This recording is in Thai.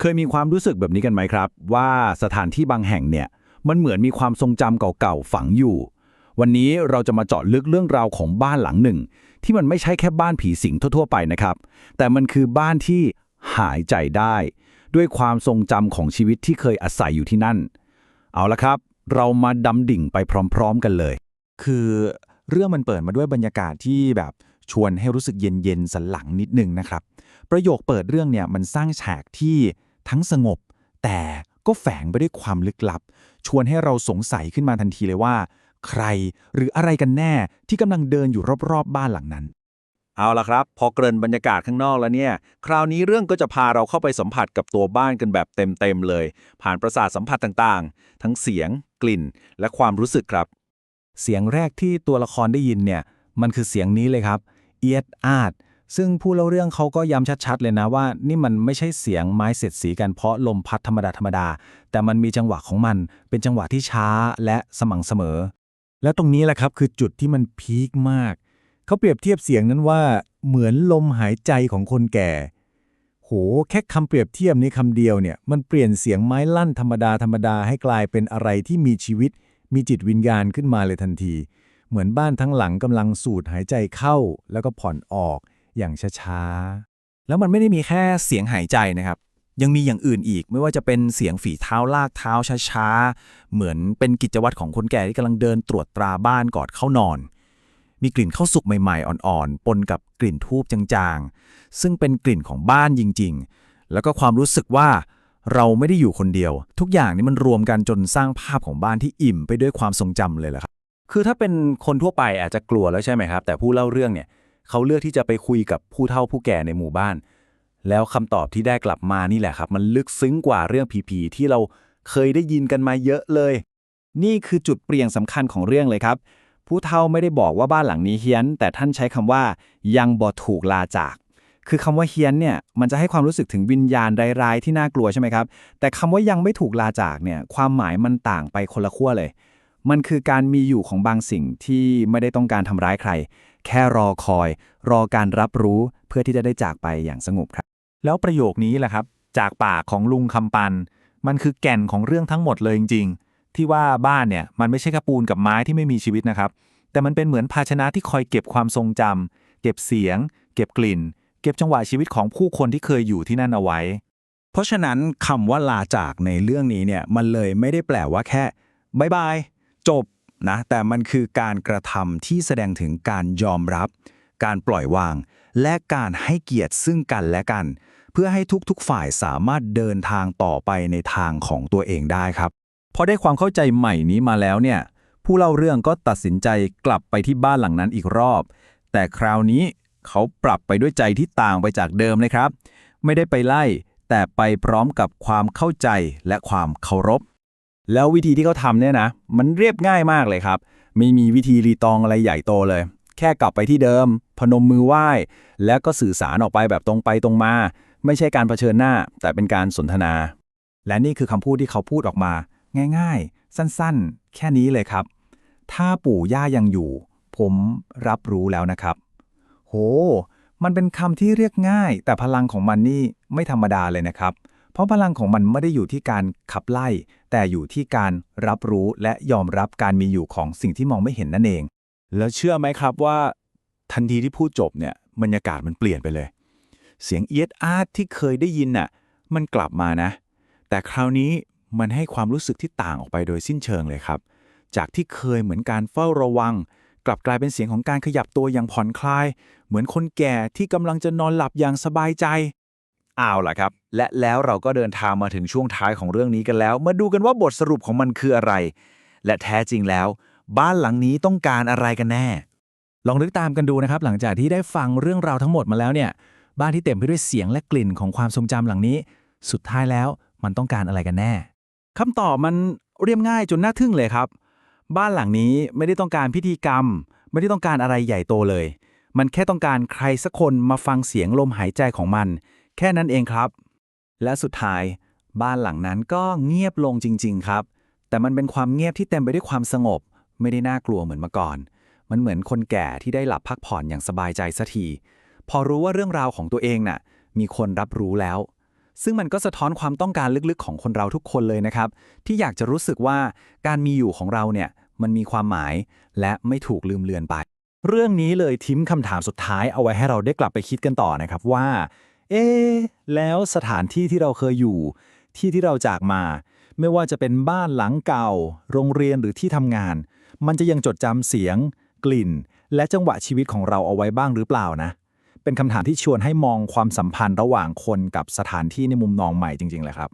เคยมีความรู้สึกแบบนี้กันไหมครับ ว่าสถานที่บางแห่งเนี่ยมันเหมือนมีความทรงจำเก่าๆฝังอยู่ วันนี้เราจะมาเจาะลึกเรื่องราวของบ้านหลังหนึ่ง ที่มันไม่ใช่แค่บ้านผีสิงทั่วๆไปนะครับ แต่มันคือบ้านที่หายใจได้ ด้วยความทรงจำของชีวิตที่เคยอาศัยอยู่ที่นั่น เอาละครับ เรามาดำดิ่งไปพร้อม ๆ กันเลย คือเรื่องมันเปิดมาด้วยบรรยากาศที่แบบชวนให้รู้สึกเย็นๆสันหลังนิดนึงนะครับ ประโยคเปิดเรื่องเนี่ยมันสร้างฉากที่ ทั้งสงบ แต่ก็แฝงไปด้วยความลึกลับ ชวนให้เราสงสัยขึ้นมาทันทีเลยว่า ใครหรืออะไรกันแน่ที่กำลังเดินอยู่รอบๆบ้านหลังนั้น เอาละครับ พอเกริ่นบรรยากาศข้างนอกแล้วเนี่ย คราวนี้เรื่องก็จะพาเราเข้าไปสัมผัสกับตัวบ้านกันแบบเต็มๆเลย ผ่านประสาทสัมผัสต่างๆ ทั้งเสียง กลิ่น และความรู้สึกครับ เสียงแรกที่ตัวละครได้ยินเนี่ยมันคือเสียงนี้เลยครับ เอียดอาด ซึ่งผู้เล่าเรื่องเขาก็ย้ำชัดๆ เลยนะว่า นี่มันไม่ใช่เสียงไม้เสียดสีกันเพราะลมพัดธรรมดาธรรมดา แต่มันมีจังหวะของมัน เป็นจังหวะที่ช้าและสม่ำเสมอ แล้วตรงนี้แหละครับคือจุดที่มันพีคมาก เขาเปรียบเทียบเสียงนั้นว่าเหมือนลมหายใจของคนแก่ โห แค่คำเปรียบเทียบนี้คำเดียวเนี่ย มันเปลี่ยนเสียงไม้ลั่นธรรมดาธรรมดาให้กลายเป็นอะไรที่มีชีวิต มีจิตวิญญาณขึ้นมาเลยทันที เหมือนบ้านทั้งหลังกำลังสูดหายใจเข้า แล้วก็ผ่อนออก อย่างช้าๆ แล้วมันไม่ได้มีแค่เสียงหายใจนะครับ ยังมีอย่างอื่นอีก ไม่ว่าจะเป็นเสียงฝีเท้าลากเท้าช้าๆ เหมือนเป็นกิจวัตรของคนแก่ที่กำลังเดินตรวจตราบ้านก่อนเข้านอน มีกลิ่นข้าวสุกใหม่ๆ อ่อนๆ ปนกับกลิ่นทูบจางๆ ซึ่งเป็นกลิ่นของบ้านจริงๆ แล้วก็ความรู้สึกว่าเราไม่ได้อยู่คนเดียว ทุกอย่างนี้มันรวมกันจนสร้างภาพของบ้านที่อิ่มไปด้วยความทรงจำเลยแหละครับ คือถ้าเป็นคนทั่วไปอาจจะกลัวแล้วใช่ไหมครับ แต่ผู้เล่าเรื่องเนี่ย เขาเลือกที่จะไปคุยกับผู้เฒ่าผู้แก่ในหมู่บ้าน แล้วคำตอบที่ได้กลับมานี่แหละครับ มันลึกซึ้งกว่าเรื่องผีๆที่เราเคยได้ยินกันมาเยอะเลย นี่คือจุดเปลี่ยนสำคัญของเรื่องเลยครับ ผู้เฒ่าไม่ได้บอกว่าบ้านหลังนี้เฮี้ยน แต่ท่านใช้คำว่ายังบ่ถูกลาจากคือคำว่าเฮี้ยนเนี่ยมันจะให้ความรู้สึกถึงวิญญาณร้ายๆที่น่ากลัวใช่ไหมครับ แต่คำว่ายังไม่ถูกลาจากเนี่ยความหมายมันต่างไปคนละขั้วเลย มันคือการมีอยู่ของบางสิ่งที่ไม่ได้ต้องการทำร้ายใคร แค่รอคอย รอการรับรู้เพื่อที่จะได้จากไปอย่างสงบครับ แล้วประโยคนี้แหละครับ จากปากของลุงคำปัน มันคือแก่นของเรื่องทั้งหมดเลยจริง ๆ ที่ว่าบ้านเนี่ยมันไม่ใช่แค่ปูนกับไม้ที่ไม่มีชีวิตนะครับ แต่มันเป็นเหมือนภาชนะที่คอยเก็บความทรงจำเก็บเสียง เก็บกลิ่น เก็บจังหวะชีวิตของผู้คนที่เคยอยู่ที่นั่นเอาไว้ เพราะฉะนั้นคำว่าลาจากในเรื่องนี้เนี่ยมันเลยไม่ได้แปลว่าแค่บายบายจบ นะแต่มันคือการกระทำที่แสดงถึงการยอมรับ การปล่อยวาง และการให้เกียรติซึ่งกันและกัน เพื่อให้ทุกๆฝ่ายสามารถเดินทางต่อไปในทางของตัวเองได้ครับพอได้ความเข้าใจใหม่นี้มาแล้วเนี่ยผู้เล่าเรื่องก็ตัดสินใจกลับไปที่บ้านหลังนั้นอีกรอบ แต่คราวนี้เขาปรับไปด้วยใจที่ต่างไปจากเดิมเลยครับ ไม่ได้ไปไล่ แต่ไปพร้อมกับความเข้าใจและความเคารพ แล้ววิธีที่เขาทำเนี่ยนะ มันเรียบง่ายมากเลยครับ ไม่มีวิธีรีตองอะไรใหญ่โตเลย แค่กลับไปที่เดิม พนมมือไหว้ แล้วก็สื่อสารออกไปแบบตรงไปตรงมา ไม่ใช่การเผชิญหน้า แต่เป็นการสนทนา และนี่คือคำพูดที่เขาพูดออกมา ง่ายๆ สั้นๆ แค่นี้เลยครับ ถ้าปู่ย่ายังอยู่ ผมรับรู้แล้วนะครับ โห มันเป็นคำที่เรียกง่าย แต่พลังของมันนี่ไม่ธรรมดาเลยนะครับ เพราะพลังของมันไม่ได้อยู่ที่การขับไล่ แต่อยู่ที่การรับรู้และยอมรับการมีอยู่ของสิ่งที่มองไม่เห็นนั่นเอง แล้วเชื่อไหมครับว่า ทันทีที่พูดจบเนี่ยบรรยากาศมันเปลี่ยนไปเลย เสียงเอียดอาร์ตที่เคยได้ยินน่ะมันกลับมานะ แต่คราวนี้มันให้ความรู้สึกที่ต่างออกไปโดยสิ้นเชิงเลยครับ จากที่เคยเหมือนการเฝ้าระวัง กลับกลายเป็นเสียงของการขยับตัวอย่างผ่อนคลาย เหมือนคนแก่ที่กำลังจะนอนหลับอย่างสบายใจ เอาล่ะครับ และแล้วเราก็เดินทางมาถึงช่วงท้ายของเรื่องนี้กันแล้ว มาดูกันว่าบทสรุปของมันคืออะไร และแท้จริงแล้ว บ้านหลังนี้ต้องการอะไรกันแน่ ลองนึกตามกันดูนะครับ หลังจากที่ได้ฟังเรื่องราวทั้งหมดมาแล้วเนี่ย บ้านที่เต็มไปด้วยเสียงและกลิ่นของความทรงจำหลังนี้ สุดท้ายแล้วมันต้องการอะไรกันแน่คำตอบมันเรียบง่ายจนน่าทึ่งเลยครับ บ้านหลังนี้ไม่ได้ต้องการพิธีกรรม ไม่ได้ต้องการอะไรใหญ่โตเลย มันแค่ต้องการใครสักคนมาฟังเสียงลมหายใจของมัน แค่นั้นเองครับ และสุดท้าย บ้านหลังนั้นก็เงียบลงจริง ๆ ครับ แต่มันเป็นความเงียบที่เต็มไปด้วยความสงบ ไม่ได้น่ากลัวเหมือนเมื่อก่อน มันเหมือนคนแก่ที่ได้หลับพักผ่อนอย่างสบายใจสักที พอรู้ว่าเรื่องราวของตัวเองน่ะ มีคนรับรู้แล้ว ซึ่งมันก็สะท้อนความต้องการลึกๆ ของคนเราทุกคนเลยนะครับ ที่อยากจะรู้สึกว่าการมีอยู่ของเราเนี่ยมันมีความหมาย และไม่ถูกลืมเลือนไป เรื่องนี้เลยทิ้มคำถามสุดท้ายเอาไว้ให้เราได้กลับไปคิดกันต่อนะครับว่า เอ๊ะแล้วสถานที่ที่เราเคยอยู่ ที่ที่เราจากมา ไม่ว่าจะเป็นบ้านหลังเก่า โรงเรียนหรือที่ทำงาน มันจะยังจดจำเสียง กลิ่น และจังหวะชีวิตของเราเอาไว้บ้างหรือเปล่านะ เป็นคำถามที่ชวนให้มองความสัมพันธ์ระหว่างคนกับสถานที่ในมุมมองใหม่จริงๆเลยครับ